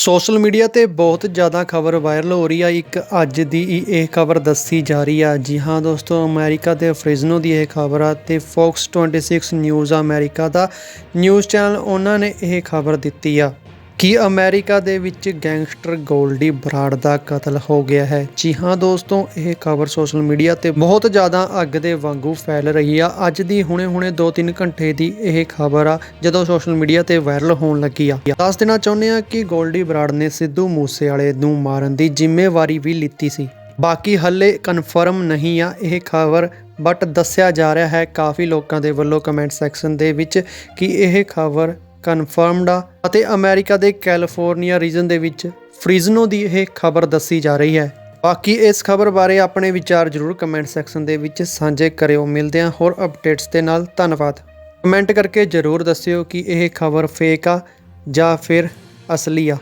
Social media ਤੇ ਬਹੁਤ ਜ਼ਿਆਦਾ ਖਬਰ ਵਾਇਰਲ ਹੋ ਰਹੀ ਆ। ਇੱਕ ਅੱਜ ਦੀ ਇਹ ਖਬਰ ਦੱਸੀ ਜਾ ਰਹੀ ਆ। ਜੀ ਹਾਂ ਦੋਸਤੋ, ਅਮਰੀਕਾ ਦੇ ਫ੍ਰਿਜ਼ਨੋ ਦੀ ਇਹ ਖਬਰ ਆ ਤੇ ਫੌਕਸ 26 ਨਿਊਜ਼ ਅਮਰੀਕਾ ਦਾ ਨਿਊਜ਼ ਚੈਨਲ, ਉਹਨਾਂ ਨੇ ਇਹ ਖਬਰ ਦਿੱਤੀ ਆ। ਕੀ ਅਮਰੀਕਾ ਦੇ ਵਿੱਚ ਗੈਂਗਸਟਰ ਗੋਲਡੀ ਬਰਾੜ ਦਾ ਕਤਲ ਹੋ ਗਿਆ ਹੈ? ਜੀ ਹਾਂ ਦੋਸਤੋ, ਇਹ ਖਬਰ ਸੋਸ਼ਲ ਮੀਡੀਆ ਤੇ ਬਹੁਤ ਜ਼ਿਆਦਾ ਅੱਗ ਦੇ ਵਾਂਗੂ ਫੈਲ ਰਹੀ ਆ। ਅੱਜ ਦੀ ਹੁਣੇ-ਹੁਣੇ 2-3 ਘੰਟੇ ਦੀ ਇਹ ਖਬਰ ਆ, ਜਦੋਂ ਸੋਸ਼ਲ ਮੀਡੀਆ ਤੇ ਵਾਇਰਲ ਹੋਣ ਲੱਗੀ ਆ। ਦੱਸ ਦੇਣਾ ਚਾਹੁੰਦੇ ਆ ਕਿ ਗੋਲਡੀ ਬਰਾੜ ਨੇ ਸਿੱਧੂ ਮੂਸੇਵਾਲੇ ਨੂੰ ਮਾਰਨ ਦੀ ਜ਼ਿੰਮੇਵਾਰੀ ਵੀ ਲਿੱਤੀ ਸੀ। ਬਾਕੀ ਹੱਲੇ ਕਨਫਰਮ ਨਹੀਂ ਆ ਇਹ ਖਬਰ, ਬਟ ਦੱਸਿਆ ਜਾ ਰਿਹਾ ਹੈ ਕਾਫੀ ਲੋਕਾਂ ਦੇ ਵੱਲੋਂ ਕਮੈਂਟ ਸੈਕਸ਼ਨ ਦੇ ਵਿੱਚ ਕਿ ਇਹ ਖਬਰ ਕਨਫਰਮਡ ਆ ਅਤੇ ਅਮਰੀਕਾ ਦੇ ਕੈਲੀਫੋਰਨੀਆ ਰੀਜਨ ਦੇ ਵਿੱਚ ਫ੍ਰਿਜ਼ਨੋ ਦੀ ਇਹ ਖਬਰ ਦੱਸੀ ਜਾ ਰਹੀ ਹੈ। ਬਾਕੀ ਇਸ ਖਬਰ ਬਾਰੇ ਆਪਣੇ ਵਿਚਾਰ ਜ਼ਰੂਰ ਕਮੈਂਟ ਸੈਕਸ਼ਨ ਦੇ ਵਿੱਚ ਸਾਂਝੇ ਕਰਿਓ। ਮਿਲਦੇ ਹਾਂ ਹੋਰ ਅਪਡੇਟਸ ਦੇ ਨਾਲ। ਧੰਨਵਾਦ। ਕਮੈਂਟ ਕਰਕੇ ਜ਼ਰੂਰ ਦੱਸਿਓ ਕਿ ਇਹ ਖਬਰ ਫੇਕ ਆ ਜਾਂ ਫਿਰ ਅਸਲੀ ਆ।